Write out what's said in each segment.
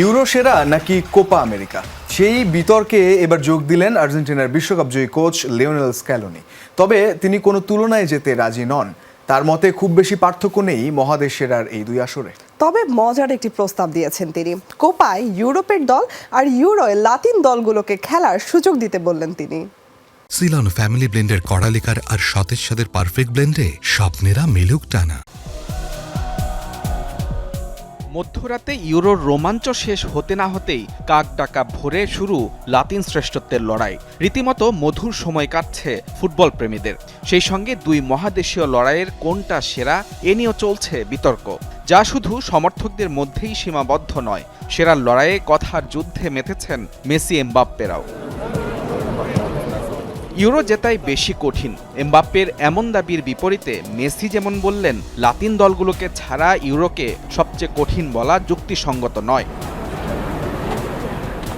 Euro সেরা নাকি Copa America? সেই বিতর্কে এবার যোগ দিলেন আর্জেন্টিনার বিশ্বকাপ জয়ী কোচ লিওনেল স্ক্যালোনি। তবে তিনি কোনো তুলনায় যেতে রাজি নন। তার মতে খুব বেশি পার্থক্য নেই মহাদেশ সেরার এই দুই আসরে। তবে মজার একটি প্রস্তাব দিয়েছেন তিনি। কোপায় ইউরোপের দল আর ইউরোয় লাতিন দলগুলোকে খেলার সুযোগ দিতে বললেন তিনি। সিলন ফ্যামিলি ব্লেন্ডের কড়ালিকার আর সতেজ সাদের পারফেক্ট ব্লেন্ডে স্বপ্নেরা মেলুক টানা। মধ্যরাতে ইউরোর রোমাঞ্চ শেষ হতে না হতেই কাক ডাকা ভরে শুরু লাতিন শ্রেষ্ঠত্বের লড়াই। রীতিমতো মধুর সময় কাটছে ফুটবল প্রেমীদের সেই সঙ্গে দুই মহাদেশীয় লড়াইয়ের কোনটা সেরা, এ নিয়েও চলছে বিতর্ক। যা শুধু সমর্থকদের মধ্যেই সীমাবদ্ধ নয় সেরার লড়াইয়ে কথার যুদ্ধে মেতেছেন মেসি এমবাপ্পেরাও। ইউরো জেতাই বেশি কঠিন। এমবাপ্পের এমন দাবির বিপরীতে মেসি যেমন বললেন, লাতিন দলগুলোকে ছাড়া ইউরোকে সবচেয়ে কঠিন বলা যুক্তিসঙ্গত নয়।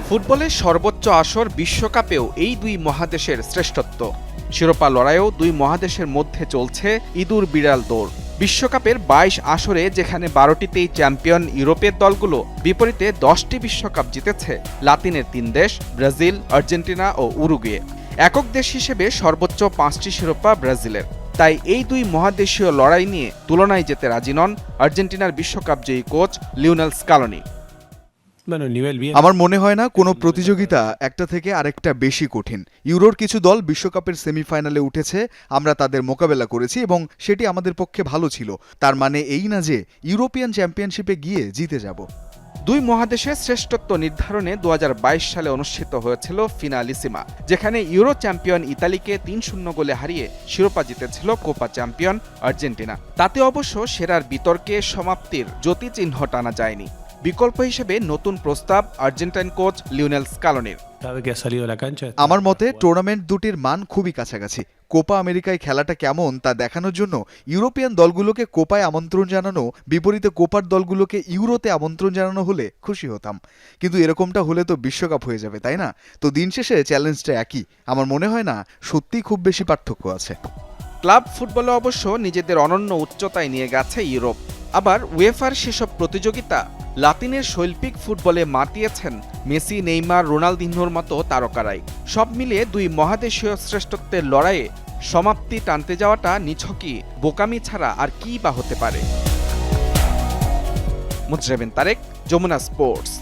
ফুটবলের সর্বোচ্চ আসর বিশ্বকাপেও এই দুই মহাদেশের শ্রেষ্ঠত্ব। শিরোপা লড়াইয়েও দুই মহাদেশের মধ্যে চলছে ইঁদুর বিড়াল দৌড়। বিশ্বকাপের বাইশ আসরে যেখানে বারোটিতেই চ্যাম্পিয়ন ইউরোপের দলগুলো বিপরীতে দশটি বিশ্বকাপ জিতেছে লাতিনের তিন দেশ, ব্রাজিল, আর্জেন্টিনা ও উরুগুয়ে। একক দেশ হিসেবে সর্বোচ্চ পাঁচটি শিরোপা ব্রাজিলের। তাই এই দুই মহাদেশীয় লড়াই নিয়ে তুলনায় যেতে রাজি নন আর্জেন্টিনার বিশ্বকাপ জয়ী কোচ লিওনেল স্কালোনি। bien. আমার মনে হয় না কোনো প্রতিযোগিতা একটা থেকে আরেকটা বেশি কঠিন। ইউরোর কিছু দল বিশ্বকাপের সেমিফাইনালে উঠেছে আমরা তাদের মোকাবেলা করেছি এবং সেটি আমাদের পক্ষে ভালো ছিল। তার মানে এই না যে ইউরোপিয়ান চ্যাম্পিয়নশিপে গিয়ে জিতে যাব। দুই মহাদেশের শ্রেষ্ঠত্ব নির্ধারণে দু হাজার বাইশ সালে অনুষ্ঠিত হয়েছিল ফিনালিসিমা যেখানে ইউরো চ্যাম্পিয়ন ইতালিকে তিন শূন্য গোলে হারিয়ে শিরোপা জিতেছিল কোপা চ্যাম্পিয়ন আর্জেন্টিনা। তাতে অবশ্য সেরার বিতর্কে সমাপ্তির জ্যোতিচিহ্ন টানা যায়নি। বিকল্প হিসেবে নতুন প্রস্তাব আর্জেন্টাইন কোচ লিওনেল স্কালোনির. আমার মতে টুর্নামেন্ট দুটির মান খুবই কাছাকাছি। কোপা আমেরিকায় খেলাটা কেমন তা দেখানোর জন্য ইউরোপিয়ান দলগুলোকে কোপায় আমন্ত্রণ জানানো, বিপরীতে কোপার দলগুলোকে ইউরোতে আমন্ত্রণ জানানো হলে খুশি হতাম। কিন্তু এরকমটা হলে তো বিশ্বকাপ হয়ে যাবে, তাই না? তো দিন শেষে চ্যালেঞ্জটা একই। আমার মনে হয় না, সত্যিই খুব বেশি পার্থক্য আছে। ক্লাব ফুটবলে অবশ্য নিজেদের অনন্য উচ্চতায় নিয়ে গেছে ইউরোপ। আবার ওয়েফার সেসব প্রতিযোগিতা লাতিনের শৈল্পিক ফুটবলে মাতিয়েছেন মেসি, নেইমার রোনালদিনহোর মতো তারকারাই। সব মিলিয়ে দুই মহাদেশীয় শ্রেষ্ঠত্বের লড়াইয়ে সমাপ্তি টানতে যাওয়াটা নিছকই, বোকামি ছাড়া আর কি বা হতে পারে? মুজরেবেন তারেক, যমুনা স্পোর্টস।